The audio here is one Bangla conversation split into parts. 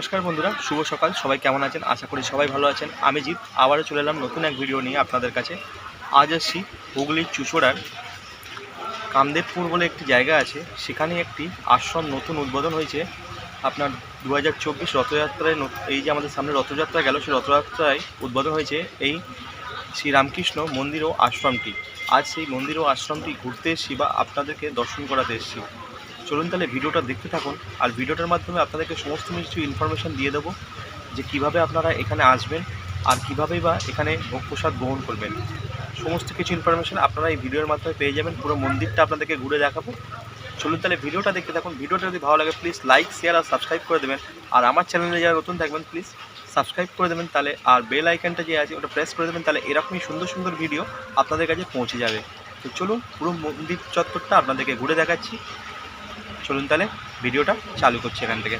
নমস্কার বন্ধুরা, শুভ সকাল। সবাই কেমন আছেন? আশা করি সবাই ভালো আছেন। আমি জিৎ, আবারও চলে এলাম নতুন এক ভিডিও নিয়ে আপনাদের কাছে। আজ আসছি হুগলির চুচড়ার কামদেবপুর বলে একটি জায়গা আছে। সেখানে একটি আশ্রম নতুন উদ্বোধন হয়েছে। আপনার দু হাজার চব্বিশ রথযাত্রায় এই যে আমাদের সামনে রথযাত্রা গেল, সেই রথযাত্রায় উদ্বোধন হয়েছে এই শ্রীরামকৃষ্ণ মন্দির ও আশ্রমটি। আজ সেই মন্দির ও আশ্রমটি ঘুরতে এসেছি বা আপনাদেরকে দর্শন করাতে এসেছি। চলুন তাহলে ভিডিওটা দেখতে থাকুন। আর ভিডিওটার মাধ্যমে আপনাদেরকে সমস্ত কিছু ইনফরমেশান দিয়ে দেবো, যে কীভাবে আপনারা এখানে আসবেন আর কীভাবেই বা এখানে ভোগ প্রসাদ গ্রহণ করবেন। সমস্ত কিছু ইনফরমেশান আপনারা এই ভিডিওর মাধ্যমে পেয়ে যাবেন। পুরো মন্দিরটা আপনাদেরকে ঘুরে দেখাবো। চলুন তাহলে ভিডিওটা দেখতে থাকুন। ভিডিওটা যদি ভালো লাগে প্লিজ লাইক শেয়ার আর সাবস্ক্রাইব করে দেবেন। আর আমার চ্যানেলে যারা নতুন থাকবেন প্লিজ সাবস্ক্রাইব করে দেবেন তাহলে আর বেল আইকনটা যে আছে, ওটা প্রেস করে দেবেন, তাহলে এরকমই সুন্দর সুন্দর ভিডিও আপনাদের কাছে পৌঁছে যাবে। তো চলুন পুরো মন্দির চত্বরটা আপনাদেরকে ঘুরে দেখাচ্ছি। চলুন তাহলে ভিডিওটা চালু করছি এখান থেকে।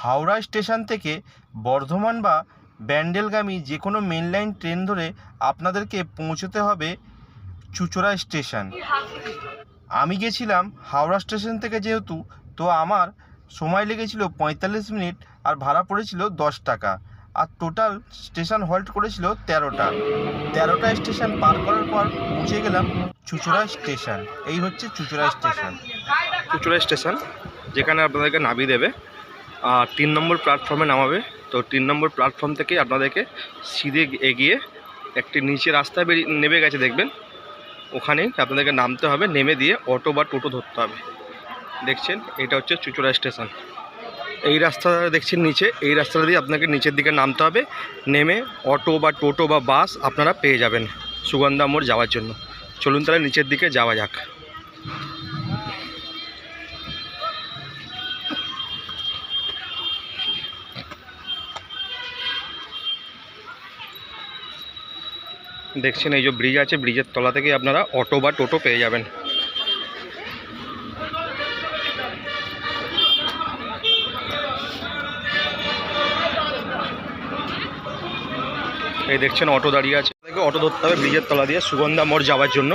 হাওড়া স্টেশন থেকে বর্ধমান বা ব্যান্ডেলগামী যে কোনো মেন লাইন ট্রেন ধরে আপনাদেরকে পৌঁছতে হবে চুচড়া স্টেশন। আমি গেছিলাম হাওড়া স্টেশন থেকে যেহেতু, তো আমার সময় লেগেছিল পঁয়তাল্লিশ মিনিট আর ভাড়া পড়েছিল দশ টাকা। আর টোটাল স্টেশন হল্ট করেছিল তেরোটা। তেরোটা স্টেশন পার করার পর পৌঁছে গেলাম চুচড়া স্টেশন এই হচ্ছে চুচড়া স্টেশন চুচড়া স্টেশন যেখানে আপনাদেরকে নামিয়ে দেবে। আর তিন নম্বর প্ল্যাটফর্মে নামাবে। তো তিন নম্বর প্ল্যাটফর্ম থেকে আপনাদেরকে সিধে এগিয়ে একটি নিচে রাস্তায় বেরিয়ে নেমে গেছে, দেখবেন? ওখানেই আপনাদেরকে নামতে হবে, নেমে দিয়ে অটো বা টোটো ধরতে হবে। দেখছেন? এটা হচ্ছে চুচুড়া স্টেশন এই রাস্তাটা দেখছেন নিচে, এই রাস্তাটা দিয়ে আপনাকে নিচের দিকে নামতে হবে। নেমে অটো বা টোটো বা বাস আপনারা পেয়ে যাবেন সুগন্ধা মোড় যাওয়ার জন্য। চলুন তাহলে নিচের দিকে যাওয়া যাক। দেখছেন, এই যে ব্রিজ আছে, ব্রিজের তলা থেকে আপনারা অটো বা টোটো পেয়ে যাবেন। এই দেখছেন, অটো দাঁড়িয়ে আছে। থেকে অটো ধরতে হবে ব্রিজের তলা দিয়ে, সুগন্ধা মোড় যাওয়ার জন্য।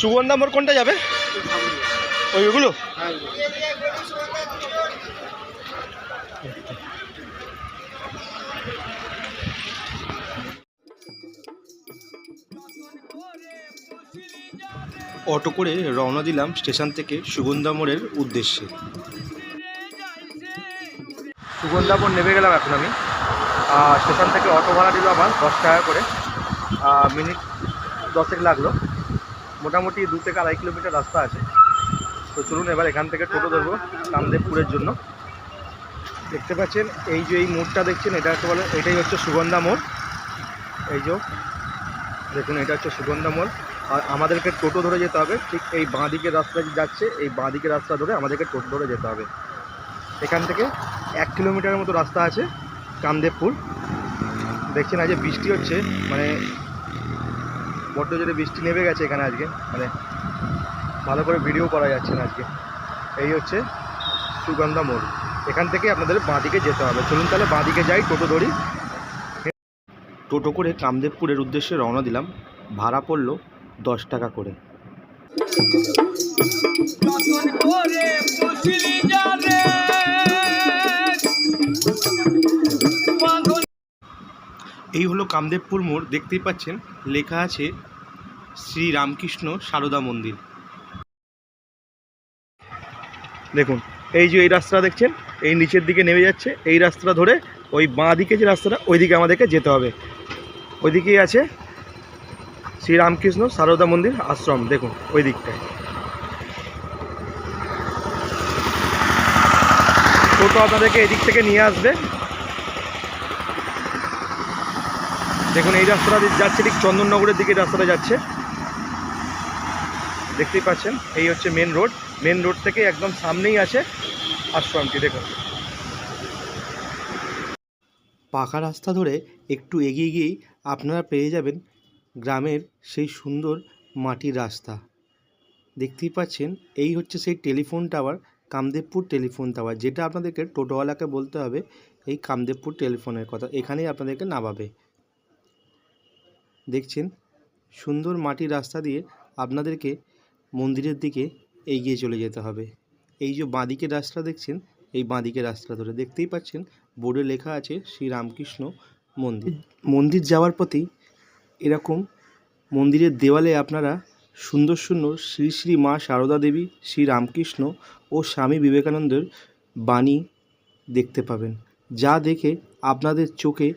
সুগন্ধা মোড় কোনটা যাবে? ওইগুলো? অটো করে রওনা দিলাম স্টেশন থেকে সুগন্ধা মোড়ের উদ্দেশ্যে। সুগন্ধা মোড় নেমে গেলাম এখন আমি। স্টেশন থেকে অটো ভাড়া দিল আমার দশ টাকা করে। মিনিট দশেক লাগল। মোটামুটি দু থেকে আড়াই কিলোমিটার রাস্তা আছে। তো চলুন এবার এখান থেকে টোটো ধরবো কামদেবপুরের জন্য। দেখতে পাচ্ছেন, এই যে এই মোড়টা দেখছেন, এটা হচ্ছে বলে এটাই হচ্ছে সুগন্ধা মোড় এই যে, দেখুন, এটা হচ্ছে সুগন্ধা মোড় আর আমাদেরকে টোটো ধরে যেতে হবে, ঠিক এই বাঁ দিকের রাস্তা যাচ্ছে, এই বাঁ দিকের রাস্তা ধরে আমাদেরকে টোটো ধরে যেতে হবে। এখান থেকে এক কিলোমিটারের মতো রাস্তা আছে, কামদেবপুর। দেখছেন আজকে বৃষ্টি হচ্ছে মানে বড্ড জোরে বৃষ্টি নেমে গেছে এখানে আজকে মানে ভালো করে ভিডিও করা যাচ্ছে না আজকে। এই হচ্ছে সুগন্ধা মোড়। এখান থেকে আপনাদের বাঁদিকে যেতে হবে। চলুন তাহলে বাঁদিকে যাই, টোটো ধরি। টোটো করে কামদেবপুরের উদ্দেশ্যে রওনা দিলাম। ভাড়া পড়ল দশ টাকা করে। এই হলো কামদেবপুর মোড়, দেখতেই পাচ্ছেন, লেখা আছে শ্রী রামকৃষ্ণ সারদা মন্দির। দেখুন, এই যে এই রাস্তা দেখছেন, এই নিচের দিকে নেমে যাচ্ছে, এই রাস্তাটা ধরে ওই বাঁ দিকে যে রাস্তাটা, ওইদিকে আমাদেরকে যেতে হবে। ওইদিকেই আছে শ্রী রামকৃষ্ণ সারদা মন্দির আশ্রম, দেখুন, ওই দিকটায়। টোটো আপনাদেরকে এদিক থেকে নিয়ে আসবে। দেখুন, এই রাস্তাটা যাচ্ছে, ঠিক চন্দননগরের দিকে রাস্তাটা যাচ্ছে। দেখতেই পাচ্ছেন, এই হচ্ছে মেন রোড মেন রোড থেকে একদম সামনেই আছে আশ্রমটি, দেখুন। পাকা রাস্তা ধরে একটু এগিয়ে গিয়েই আপনারা পেয়ে যাবেন গ্রামের সেই সুন্দর মাটির রাস্তা। দেখতেই পাচ্ছেন, এই হচ্ছে সেই telephone tower, Kamdebpur telephone tower, যেটা আপনাদেরকে টোটোওয়ালাকে বলতে হবে, এই কামদেবপুর টেলিফোনের কথা। এখানেই আপনাদেরকে নামাবে। দেখছেন, সুন্দর মাটির রাস্তা দিয়ে আপনাদেরকে মন্দিরের দিকে এগিয়ে চলে যেতে হবে। এই যে বাঁদিকের রাস্তা দেখছেন, এই বাঁদিকের রাস্তা ধরে। দেখতেই পাচ্ছেন, বোর্ডে লেখা আছে শ্রী রামকৃষ্ণ মন্দির। মন্দির যাওয়ার পথেই এরকম মন্দিরের দেওয়ালে আপনারা সুন্দর সুন্দর শ্রী শ্রী মা সারদা দেবী, শ্রী রামকৃষ্ণ ও স্বামী বিবেকানন্দের বাণী দেখতে পাবেন। যা দেখে আপনাদের চোখে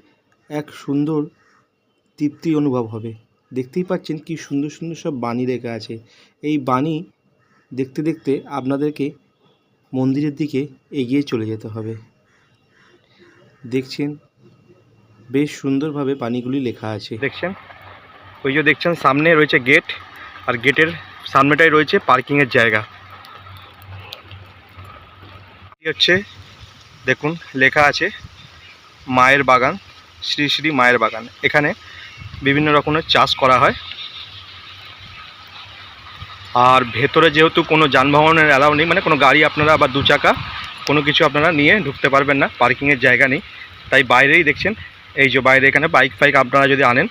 এক সুন্দর তৃপ্তি অনুভব হবে। দেখতেই পাচ্ছেন কি সুন্দর সুন্দর সব বাণী লেখা আছে। এই বাণী দেখতে দেখতে আপনাদেরকে মন্দিরের দিকে এগিয়ে চলে যেতে হবে। দেখছেন, বেশ সুন্দরভাবে বাণীগুলি লেখা আছে। দেখছেন? ওই যে দেখছেন, সামনে রয়েছে গেট আর গেটের সামনেটাই রয়েছে পার্কিংয়ের জায়গা। হচ্ছে, দেখুন, লেখা আছে, মায়ের বাগান, শ্রী শ্রী মায়ের বাগান। এখানে বিভিন্ন রকমের চাষ করা হয়। আর ভেতরে যেহেতু কোনো যানবাহনের অ্যালাউ নেই মানে কোনো গাড়ি আপনারা বা দু চাকা কোনো কিছু আপনারা নিয়ে ঢুকতে পারবেন না পার্কিংয়ের জায়গা নেই। তাই বাইরেই দেখছেন, এই যে বাইরে এখানে বাইক ফাইক আপনারা যদি আনেন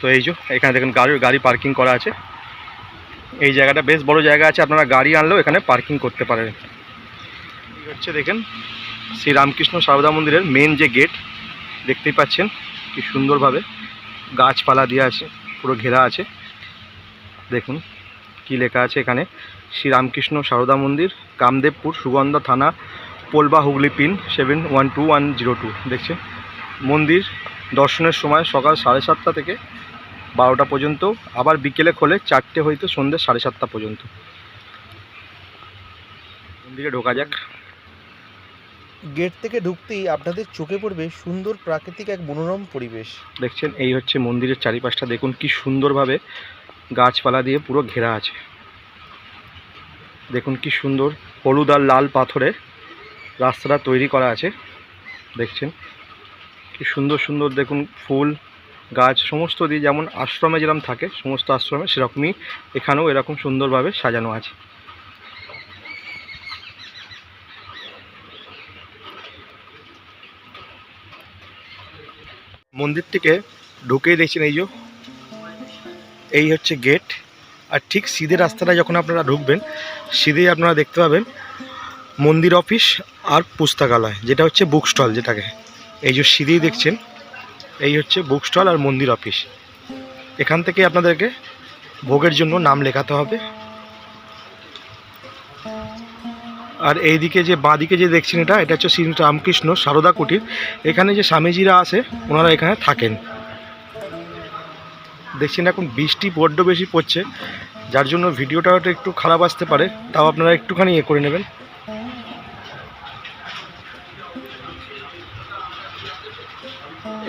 তো এই যে, এখানে দেখেন গাড়ি গাড়ি পার্কিং করা আছে। এই জায়গাটা বেশ বড় জায়গা আছে, আপনারা গাড়ি আনলেও এখানে পার্কিং করতে পারেন। হচ্ছে দেখেন শ্রী রামকৃষ্ণ সারদা মন্দিরের মেন যে গেট দেখতেই পাচ্ছেন কি সুন্দরভাবে গাছপালা দিয়ে আছে, পুরো ঘেরা আছে। দেখুন কি লেখা আছে এখানে শ্রী রামকৃষ্ণ সারদা মন্দির, কামদেবপুর, সুগন্ধা থানা, Polba Hooghly pin seven one two one zero two দেখছে মন্দির দর্শনের সময় সকাল সাড়ে সাতটা থেকে বারোটা পর্যন্ত আবার বিকেলে খোলে চারটে হইতে সন্ধ্যে সাড়ে সাতটা পর্যন্ত। মন্দিরে ঢোকা যাক। গেট থেকে ঢুকতেই আপনাদের চোখে পড়বে সুন্দর প্রাকৃতিক এক মনোরম পরিবেশ। দেখছেন এই হচ্ছে মন্দিরের চারিপাশটা। দেখুন কি সুন্দরভাবে গাছপালা দিয়ে পুরো ঘেরা আছে। দেখুন কি সুন্দর হলুদ আর লাল পাথরের রাস্তাটা তৈরি করা আছে। দেখছেন কি সুন্দর সুন্দর দেখুন ফুল গাছ সমস্ত দিয়ে যেমন আশ্রমে যেরকম থাকে, সমস্ত আশ্রমে সেরকমই এখানেও এরকম সুন্দরভাবে সাজানো আছে। মন্দিরটিকে ঢুকেই দেখছেন এই যে, এই হচ্ছে গেট আর ঠিক সিধে রাস্তাটা যখন আপনারা ঢুকবেন, সিধেই আপনারা দেখতে পাবেন মন্দির অফিস আর পুস্তকালয়, যেটা হচ্ছে বুক স্টল যেটাকে। এই যে সিধেই দেখছেন। এই হচ্ছে বুক স্টল আর মন্দির অফিস এখান থেকে আপনাদেরকে ভোগের জন্য নাম লেখাতে হবে। আর এইদিকে যে বাঁদিকে যে দেখছেন এটা এটা হচ্ছে শ্রী রামকৃষ্ণ সারদা কুটির। এখানে যে স্বামীজিরা আছে, ওনারা এখানে থাকেন। দেখছেন এখন বৃষ্টি বড্ড বেশি পড়ছে, যার জন্য ভিডিওটা একটু খারাপ আসতে পারে, তাও আপনারা একটুখানি ইয়ে করে নেবেন।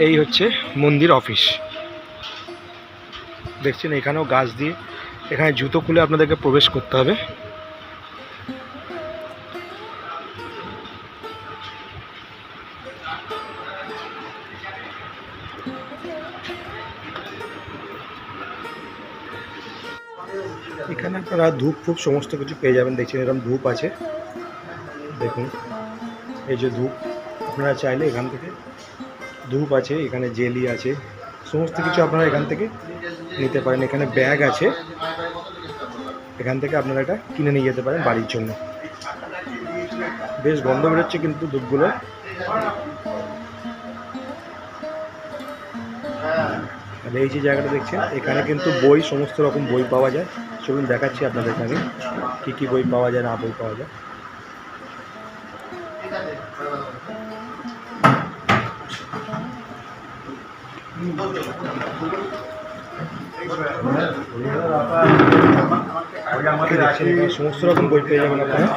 এই হচ্ছে মন্দির অফিস। দেখছেন, এখানেও গাছ দিয়ে, এখানে জুতো খুলে আপনাদেরকে প্রবেশ করতে হবে। এখানে আপনারা ধূপ ফুপ সমস্ত কিছু পেয়ে যাবেন। দেখছেন, এরকম ধূপ আছে। দেখুন, এই যে ধূপ, আপনারা চাইলে এখান থেকে ধূপ আছে, এখানে জেলি আছে, সমস্ত কিছু আপনারা এখান থেকে নিতে পারেন। এখানে ব্যাগ আছে, এখান থেকে আপনারা এটা কিনে নিয়ে যেতে পারেন বাড়ির জন্য। বেশ গন্ধ বেরোচ্ছে কিন্তু ধূপগুলো। আর এই যে জায়গাটা দেখছেন, এখানে কিন্তু বই, সমস্ত রকম বই পাওয়া যায়। চলুন দেখাচ্ছি আপনাদের এখানে কী কী বই পাওয়া যায়, না বই পাওয়া যায়। সমস্ত রকম বই পেয়ে যাবেন আপনারা।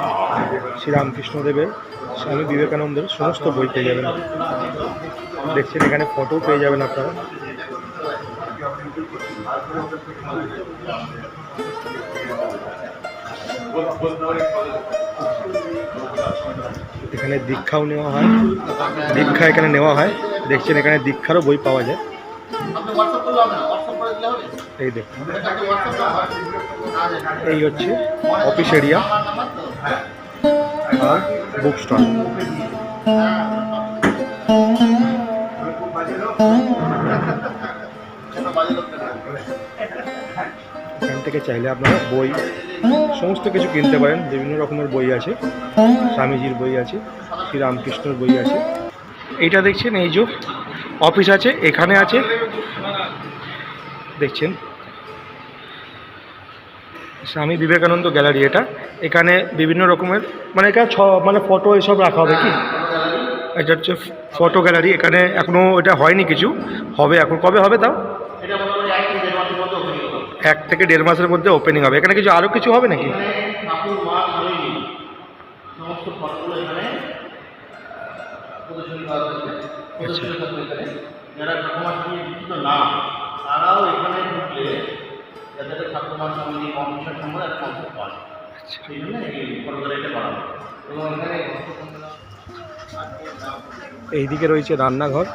শ্রীরামকৃষ্ণদেবের, স্বামী বিবেকানন্দের সমস্ত বই পেয়ে যাবেন দেখছেন, এখানে ফটো পেয়ে যাবেন আপনারা। এখানে দীক্ষাও নেওয়া হয়। দীক্ষা এখানে নেওয়া হয়। দেখছেন, এখানে দীক্ষারও বই পাওয়া যায়। এই দেখুন। এই হচ্ছে অফিস এরিয়া আর বুক স্টল এখান থেকে চাইলে আপনারা বই সমস্ত কিছু কিনতে পারেন। বিভিন্ন রকমের বই আছে। স্বামীজির বই আছে শ্রীরামকৃষ্ণর বই আছে। এইটা দেখছেন এই যে অফিস আছে এখানে আছে। দেখছেন। স্বামী বিবেকানন্দ গ্যালারি এটা। এখানে বিভিন্ন রকমের মানে এখানে ছ মানে ফটো এসব রাখা হবে কি? এটা হচ্ছে ফটো গ্যালারি। এখানে এখনও এটা হয়নি কিছু। হবে এখন। কবে হবে তাও? এক থেকে দেড় মাসের মধ্যে ওপেনিং হবে। এখানে কিছু আরও কিছু হবে নাকি? ঢুকলে যাদের ঠাকুমার সঙ্গে কম্পিউটার সম্বন্ধে একটা কনসেপ্ট পায় সেই জন্য এই করা এবং এখানে এইদিকে রয়েছে রান্নাঘর।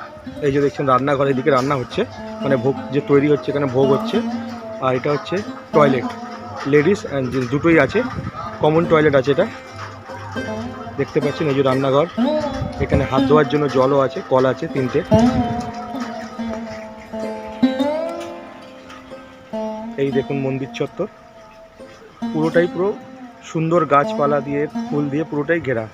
এই যে দেখছেন রান্নাঘর এইদিকে রান্না হচ্ছে। মানে ভোগ যে তৈরি হচ্ছে এখানে ভোগ হচ্ছে। আর এটা হচ্ছে টয়লেট। লেডিস অ্যান্ড জেন্টস দুটোই আছে। কমন টয়লেট আছে এটা। দেখতে পাচ্ছেন এই যে রান্নাঘর। এখানে হাত ধোয়ার জন্য জলও আছে কল আছে তিনটে। এই দেখুন মন্দির চত্বর। পুরোটাই পুরো সুন্দর গাছপালা দিয়ে, ফুল দিয়ে পুরোটাই ঘেরা।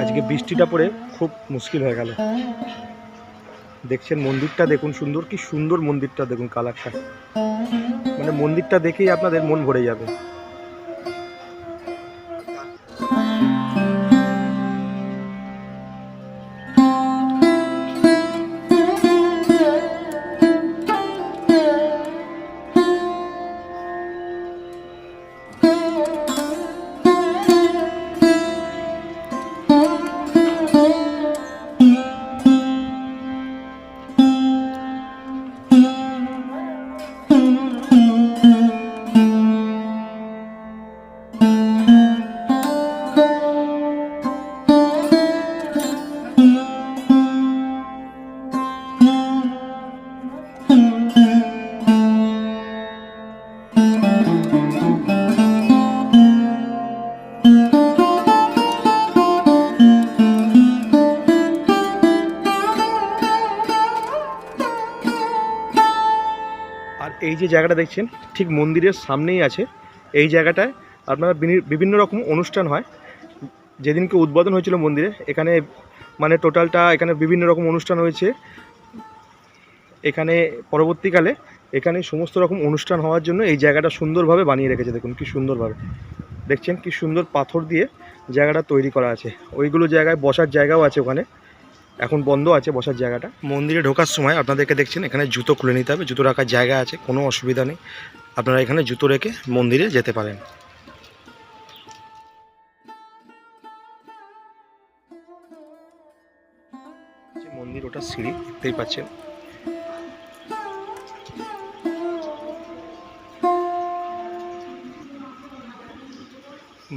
আজকে বৃষ্টিটা পড়ে খুব মুশকিল হয়ে গেল। দেখছেন মন্দিরটা দেখুন সুন্দর, কি সুন্দর মন্দিরটা দেখুন কালারটা মানে মন্দিরটা দেখেই আপনাদের মন ভরে যাবে। যে জায়গাটা দেখছেন, ঠিক মন্দিরের সামনেই আছে। এই জায়গাটায় আপনার বিভিন্ন রকম অনুষ্ঠান হয়। যেদিনকে উদ্বোধন হয়েছিল মন্দিরে, এখানে মানে টোটালটা এখানে বিভিন্ন রকম অনুষ্ঠান হয়েছে। এখানে পরবর্তীকালে এখানে সমস্ত রকম অনুষ্ঠান হওয়ার জন্য এই জায়গাটা সুন্দরভাবে বানিয়ে রেখেছে। দেখুন কি সুন্দরভাবে। দেখছেন কি সুন্দর পাথর দিয়ে জায়গাটা তৈরি করা আছে। ওইগুলো জায়গায় বসার জায়গাও আছে ওখানে। এখন বন্ধ আছে বসার জায়গাটা। মন্দিরে ঢোকার সময় আপনাদেরকে দেখছেন, এখানে জুতো খুলে নিতে হবে, জুতো রাখার জায়গা আছে, কোনো অসুবিধা নেই। আপনারা এখানে জুতো রেখে মন্দিরে যেতে পারেন। মন্দির, ওটা সিঁড়ি, দেখতেই পাচ্ছেন।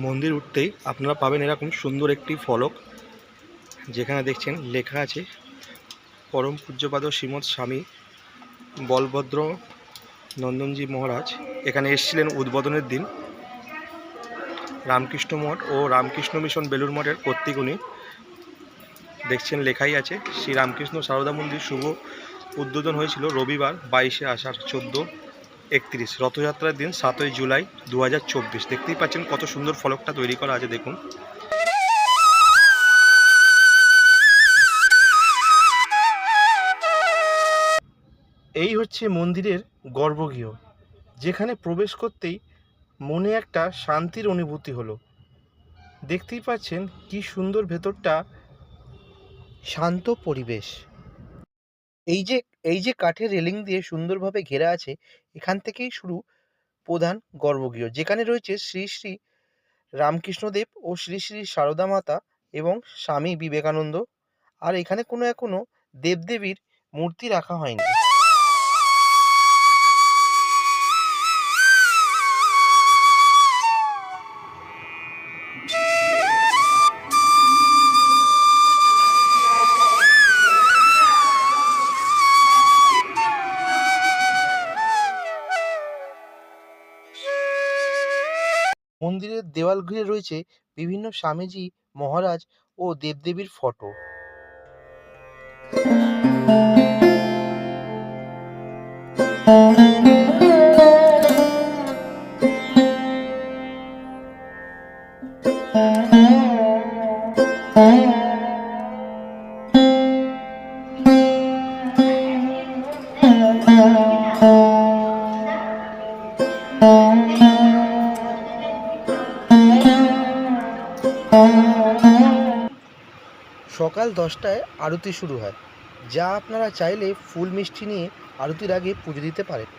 মন্দির উঠতেই আপনারা পাবেন এরকম সুন্দর একটি ফলক। যেখানে দেখছেন লেখা আছে, পরম পূজ্যপাদ শ্রীমৎ স্বামী বলভদ্র নন্দনজি মহারাজ। এখানে এসেছিলেন উদ্বোধনের দিন। রামকৃষ্ণ মঠ ও রামকৃষ্ণ মিশন বেলুর মঠের কর্তৃক উনি দেখছেন লেখাই আছে, শ্রী রামকৃষ্ণ সারদা মন্দির শুভ উদ্বোধন হয়েছিল রবিবার বাইশে আষাঢ় চোদ্দ একত্রিশ, রথযাত্রার দিন সাতই জুলাই দু হাজার চব্বিশ। দেখতেই পাচ্ছেন কত সুন্দর ফলকটা তৈরি করা আছে, দেখুন। এই হচ্ছে মন্দিরের গর্ভগৃহ, যেখানে প্রবেশ করতেই মনে একটা শান্তির অনুভূতি হলো। দেখতেই পাচ্ছেন কি সুন্দর ভেতরটা, শান্ত পরিবেশ। এই যে এই যে কাঠের রেলিং দিয়ে সুন্দরভাবে ঘেরা আছে, এখান থেকেই শুরু প্রধান গর্ভগৃহ, যেখানে রয়েছে শ্রী শ্রী রামকৃষ্ণদেব ও শ্রী শ্রী সারদা মাতা এবং স্বামী বিবেকানন্দ। আর এখানে কোনো এখনও দেবদেবীর মূর্তি রাখা হয়নি। দেওয়াল ঘিরে রয়েছে বিভিন্ন স্বামীজি মহারাজ ও দেবদেবীর ফটো। সকাল দশটায় আরতি শুরু হয়, যা আপনারা চাইলে ফুল মিষ্টি নিয়ে আরতির আগে পুজো দিতে পারেন।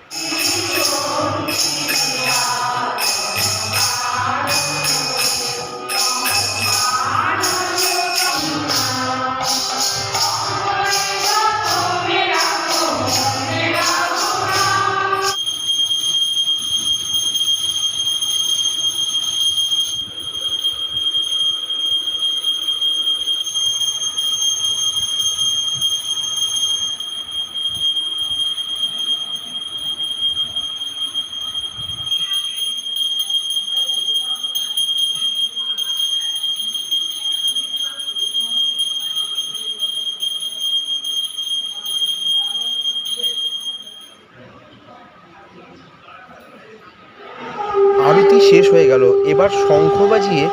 আরতি শেষ হয়ে গেল। এবার শঙ্খ বাজিয়ে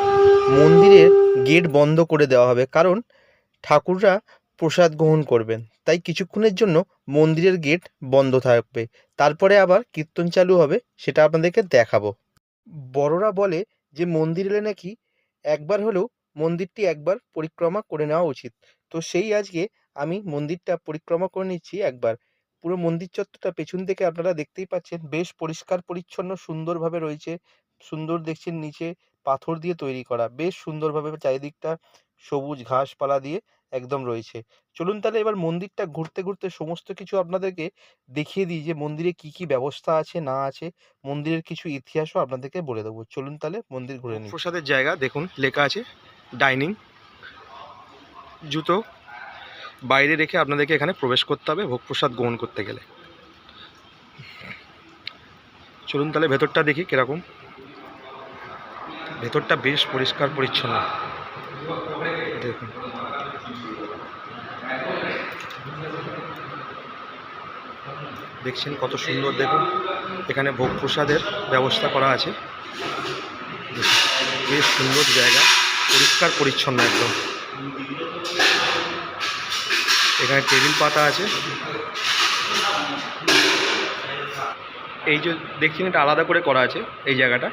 মন্দিরের গেট বন্ধ করে দেওয়া হবে, কারণ ঠাকুররা প্রসাদ গ্রহণ করবেন। তাই কিছুক্ষণের জন্য মন্দিরের গেট বন্ধ থাকবে। তারপরে আবার কীর্তন চালু হবে, সেটা আপনাদেরকে দেখাবো। বড়রা বলে যে মন্দির এলে নাকি একবার হলেও মন্দিরটি একবার পরিক্রমা করে নেওয়া উচিত। তো সেই আজকে আমি মন্দিরটা পরিক্রমা করে নিচ্ছি একবার। পুরো মন্দির চত্বরটা পেছন থেকে আপনারা দেখতেই পাচ্ছেন, বেশ পরিষ্কার পরিচ্ছন্ন সুন্দরভাবে রয়েছে। সুন্দর দেখছেন নিচে পাথর দিয়ে তৈরি করা। বেশ সুন্দরভাবে চারিদিকটা সবুজ ঘাসপালা দিয়ে একদম রয়েছে। চলুন তাহলে এবার মন্দিরটা ঘুরতে ঘুরতে সমস্ত কিছু আপনাদেরকে দেখিয়ে দিই যে মন্দিরে কি কি ব্যবস্থা আছে, না আছে। মন্দিরের কিছু ইতিহাসও আপনাদেরকে বলে দেবো। চলুন তাহলে মন্দির ঘুরে নিই। প্রসাদের জায়গা দেখুন, লেখা আছে ডাইনিং, জুতো। বাইরে রেখে আপনাদেরকে এখানে প্রবেশ করতে হবে ভোগ প্রসাদ গ্রহণ করতে গেলে। চলুন তাহলে ভেতরটা দেখি কীরকম। ভেতরটা বেশ পরিষ্কার পরিচ্ছন্ন। দেখুন। দেখছেন কত সুন্দর, দেখুন। এখানে ভোগ প্রসাদের ব্যবস্থা করা আছে। বেশ সুন্দর জায়গা, পরিষ্কার পরিচ্ছন্ন একদম। এখানে টেবিল পাতা আছে। এই যে, দেখছেন এটা আলাদা করে করা আছে, এই জায়গাটা।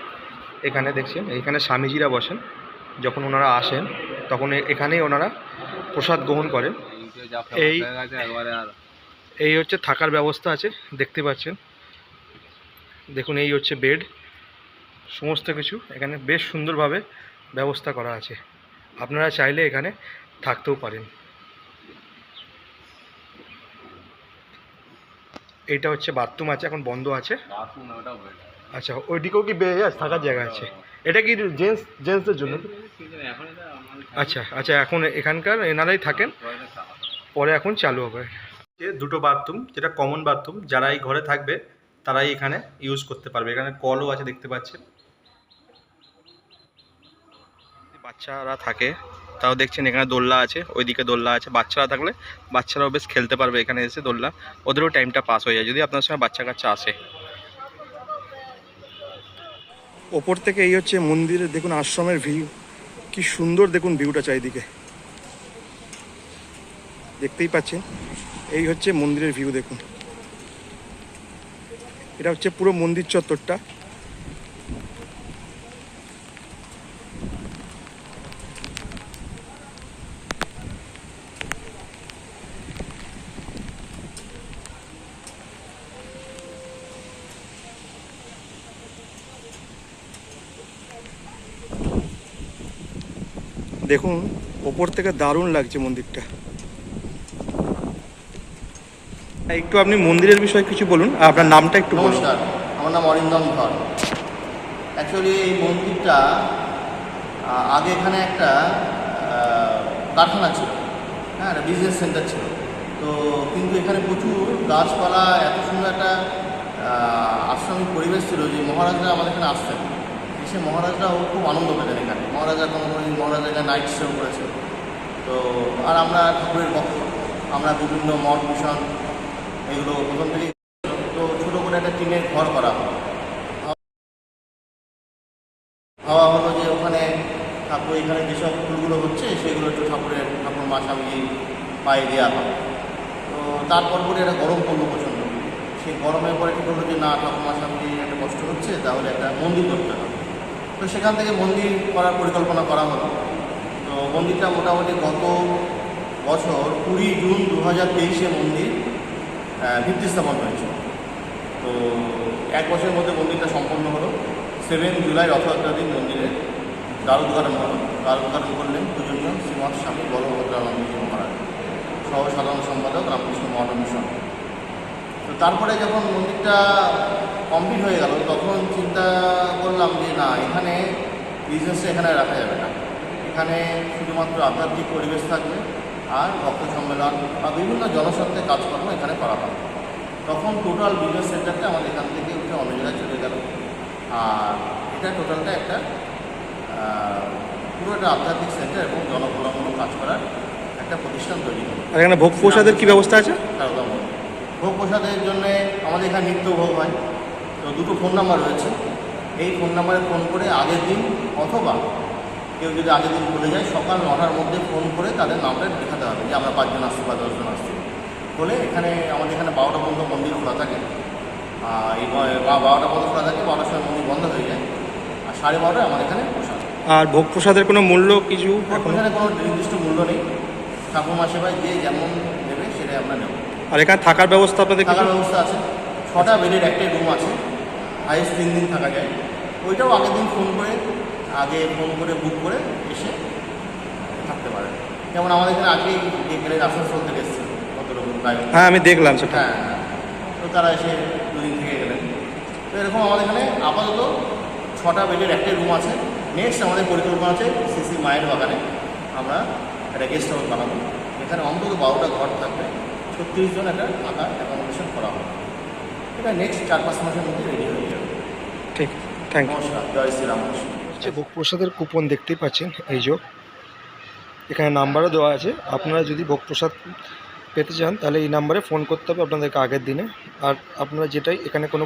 এখানে দেখছেন, এখানে স্বামীজিরা বসেন। যখন ওনারা আসেন, তখন এখানেই ওনারা প্রসাদ গ্রহণ করেন। এই এই হচ্ছে থাকার ব্যবস্থা আছে, দেখতে পাচ্ছেন। দেখুন, এই হচ্ছে বেড। সমস্ত কিছু এখানে বেশ সুন্দরভাবে ব্যবস্থা করা আছে। আপনারা চাইলে এখানে থাকতেও পারেন। এইটা হচ্ছে বাথরুম আছে, এখন বন্ধ আছে। আচ্ছা ওইদিকেও কি থাকার জায়গা আছে। এটা কি জেন্টস, জেন্টসদের জন্য? আচ্ছা আচ্ছা এখন এখানকার এনারাই থাকেন। পরে এখন চালু হবে। দুটো বাথরুম, যেটা কমন বাথরুম যারা এই ঘরে থাকবে, তারাই এখানে ইউজ করতে পারবে। এখানে কলও আছে, দেখতে পাচ্ছেন। বাচ্চারা থাকে, তাও দেখছেন এখানে দোলনা আছে, ওইদিকে দোলনা আছে। বাচ্চারা থাকলে বাচ্চারাও বেশ খেলতে পারবে এখানে এসে দোলনা। ওদেরও টাইমটা পাস হয়ে যায়, যদি আপনার সঙ্গে বাচ্চা কাচ্চা আসে। ওপর থেকে এই হচ্ছে মন্দিরের দেখুন আশ্রমের ভিউ কি সুন্দর দেখুন ভিউটা চারিদিকে। দেখতেই পাচ্ছেন? এই হচ্ছে মন্দিরের ভিউ দেখুন। এটা হচ্ছে পুরো মন্দির চত্বরটা। দেখুন, ওপর থেকে দারুণ লাগছে মন্দিরটা। একটু আপনি মন্দিরের বিষয়ে কিছু বলুন আপনার নামটা একটু বলুন। আমার নাম অরিন্দম ধর। অ্যাকচুয়ালি এই মন্দিরটা আগে এখানে একটা কারখানা ছিল হ্যাঁ একটা বিজনেস সেন্টার ছিল। তো কিন্তু এখানে প্রচুর গাছপালা, এত সুন্দর একটা আশ্রমিক পরিবেশ ছিল যে মহারাজরা আমাদের এখানে আসতেন। এসে মহারাজরাও খুব আনন্দ পেতেন এখানে। মহারাজা কোনো দিন মহারাজা এখানে নাইট শো করেছে। তো আর আমরা ঠাকুরের ভক্ত আমরা বিভিন্ন মঠ মিশন এগুলো প্রথম থেকেই তো ছোটো করে একটা টিনের ঘর করা হয় হলো যে ওখানে ঠাকুর এখানে যেসব ফুলগুলো হচ্ছে, সেগুলো একটু ঠাকুরের ঠাকুর মা পায়ে দেওয়া হয়। তো তারপর পরে একটা গরম পড়ল প্রচণ্ড। সেই গরমের পরে হলো যে, না, ঠাকুর মা একটা কষ্ট হচ্ছে, তাহলে একটা মন্দির করতে হবে। তো সেখান থেকে মন্দির করার পরিকল্পনা করা হলো। তো মন্দিরটা মোটামুটি গত বছর কুড়ি জুন দু হাজার তেইশে মন্দির ভিত্তি স্থাপন হয়েছে। তো এক বছরের মধ্যে মন্দিরটা সম্পন্ন হলো। সেভেন জুলাই রথযাত্রা দিন মন্দিরে দ্বার উদ্ঘাটন হলো। দ্বার উদ্ঘাটন করলেন পূজনীয় শ্রীমৎ স্বামী বলভদ্রানন্দজি মহারাজ সহ সাধারণ সম্পাদক রামকৃষ্ণ মহান মিশন। তো তারপরে যখন মন্দিরটা কমপ্লিট হয়ে গেল তখন চিন্তা করলাম যে না এখানে বিজনেসটা এখানে রাখা যাবে না। এখানে শুধুমাত্র আধ্যাত্মিক পরিবেশ থাকবে আর ভক্ত সম্মেলন বা বিভিন্ন জনস্বার্থে কাজকর্ম এখানে করা হবে। তখন টোটাল বিজনেস সেন্টারটা আমাদের এখান থেকে উঠে অন্য জায়গায় চলে গেল। আর এটা টোটালটা একটা পুরো একটা আধ্যাত্মিক সেন্টার এবং জনকল্যাণমূলক কাজ করার একটা প্রতিষ্ঠান তৈরি আর এখানে ভোগ প্রসাদের কি ব্যবস্থা আছে? মন্দির ভোগ প্রসাদের জন্য আমাদের এখানে নিত্য ভোগ হয়। তো দুটো ফোন নাম্বার রয়েছে। এই ফোন নাম্বারে ফোন করে আগের দিন অথবা কেউ যদি আগের দিন ভুলে যায় সকাল নটার মধ্যে ফোন করে তাদের নামটা দেখাতে হবে যে আমরা পাঁচজন আসছি বা দশজন আসছি। বলে এখানে আমাদের এখানে বারোটা পর্যন্ত মন্দির খোলা থাকে। আর এই বারোটা পর্যন্ত খোলা থাকে বারোটার সময় মন্দির বন্ধ হয়ে যায়। আর সাড়ে বারোটায় আমাদের এখানে প্রসাদ। আর ভোগ প্রসাদের কোনো মূল্য কিছু এখন? এখানে কোনো নির্দিষ্ট মূল্য নেই। ঠাকুর মাসে সেবায় যে যেমন নেবে সেটাই আমরা নেব। আর এখানে থাকার ব্যবস্থা আপনাদের থাকার ব্যবস্থা আছে। ছটা বেডের একটাই রুম আছে। হাইস্ট তিন দিন থাকা যায়। ওইটাও আগের দিন ফোন করে আগে ফোন করে বুক করে এসে থাকতে পারে যেমন আমাদের এখানে আগেই গেলেন আসানসোল থেকে এসছে। কত রকম হ্যাঁ আমি দেখলাম সেটা। হ্যাঁ হ্যাঁ। তো তারা এসে দুদিন থেকে গেলেন। তো এরকম আমাদের এখানে আপাতত ছটা বেডের একটাই রুম আছে। নেক্সট আমাদের পরিকল্পনা আছে সিসি মায়ের বাগানে আমরা একটা গেস্ট হাউস বানাবো। এখানে অন্তত বারোটা ঘর থাকবে। ছত্রিশ জন একটা থাকা অ্যাকোমোডেশন করা হবে। এটা নেক্সট চার পাঁচ মাসের মধ্যে রেডি হয়ে যাবে। ঠিক থ্যাংক ইউ নমস্কার জয় শ্রীরামকৃষ্ণ হচ্ছে ভোগ প্রসাদের কুপন দেখতেই পাচ্ছেন এই যে। এখানে নাম্বারও দেওয়া আছে। আপনারা যদি ভোগ প্রসাদ পেতে চান তাহলে এই নাম্বারে ফোন করতে হবে আপনাদেরকে আগের দিনে। আর আপনারা যেটাই এখানে কোনো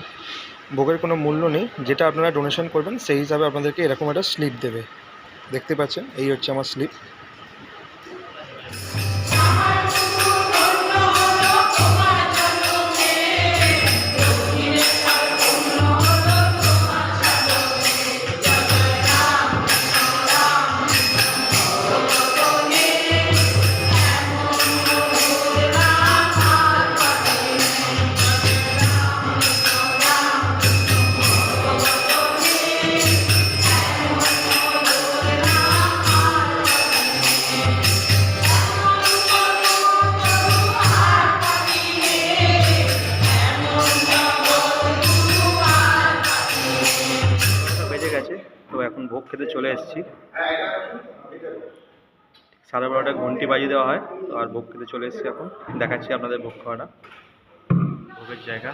ভোগের কোনো মূল্য নেই যেটা আপনারা ডোনেশন করবেন সেই হিসাবে আপনাদেরকে এরকম একটা স্লিপ দেবে। দেখতে পাচ্ছেন এই হচ্ছে আমার স্লিপ খেতে চলে এসেছি। সাড়ে বারোটা ঘন্টি বাজিয়ে দেওয়া হয়, তো আর ভোগ খেতে চলে এসেছি এখন। দেখাচ্ছি আপনাদের ভোগ খাওয়াটা। ভোগের জায়গা।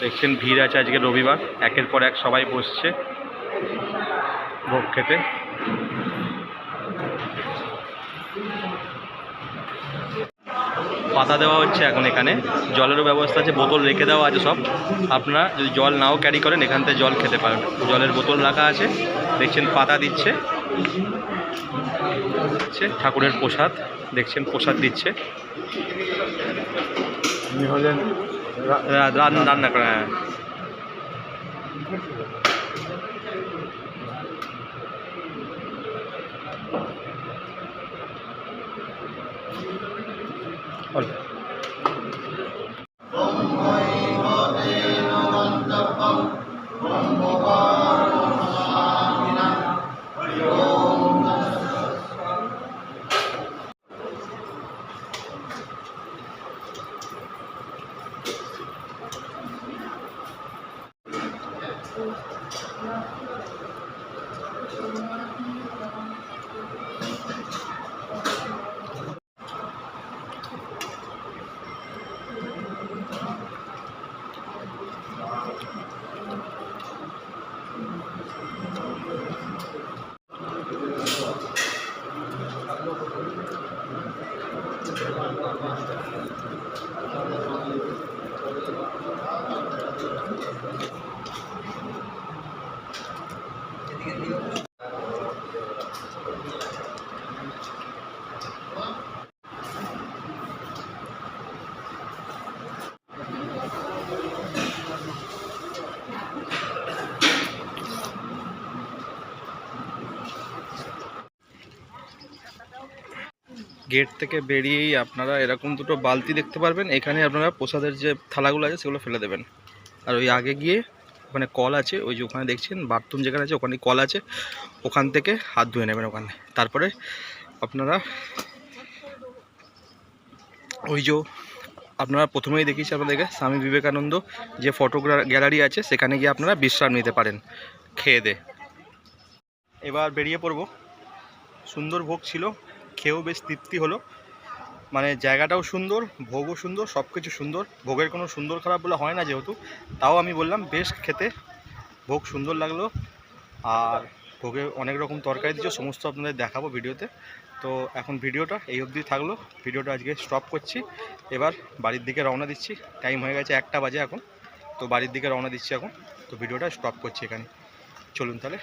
দেখছেন ভিড় আছে আজকে রবিবার, একের পর এক সবাই বসছে ভোগ খেতে। পাতা দেওয়া হচ্ছে এখন এখানে। জলেরও ব্যবস্থা আছে বোতল রেখে দেওয়া আছে সব। আপনারা যদি জল নাও ক্যারি করেন এখান থেকে জল খেতে পারেন জলের বোতল রাখা আছে দেখছেন পাতা দিচ্ছে। ঠাকুরের প্রসাদ দেখছেন প্রসাদ দিচ্ছে। হলেন রান্না করা হ্যাঁ। Hola. গেট থেকে বেরিয়েই আপনারা এরকম দুটো বালতি দেখতে পারবেন। এখানে আপনারা প্রসাদের যে থালাগুলো আছে, সেগুলো ফেলে দেবেন। আর ওই আগে গিয়ে ওখানে কল আছে, ওই যে ওখানে দেখছেন বাথরুম যেখানে আছে ওখানে কল আছে, ওখান থেকে হাত ধুয়ে নেবেন ওখানে। তারপরে আপনারা ওই যে আপনারা প্রথমেই দেখিয়েছি আপনাদেরকে, স্বামী বিবেকানন্দ যে ফটো গ্যালারি আছে, সেখানে গিয়ে আপনারা বিশ্রাম নিতে পারেন, খেয়ে দে। এবার বেরিয়ে পড়ব। সুন্দর ভোগ ছিল, খেয়েও বেশ তৃপ্তি হলো। মানে জায়গাটাও সুন্দর, ভোগও সুন্দর সব কিছু সুন্দর। ভোগের কোনো সুন্দর খারাপ বলে হয় না যেহেতু। তাও আমি বললাম, বেশ খেতে। ভোগ সুন্দর লাগল। আর ভোগে অনেক রকম তরকারি দিচ্ছে সমস্ত আপনাদের দেখাবো ভিডিওতে। তো এখন ভিডিওটা এই অবধি থাকল। ভিডিওটা আজকে স্টপ করছি। এবার বাড়ির দিকে রওনা দিচ্ছি। টাইম হয়ে গেছে একটা বাজে এখন। তো বাড়ির দিকে রওনা দিচ্ছি এখন। তো ভিডিওটা স্টপ করছি এখানে। চলুন তাহলে।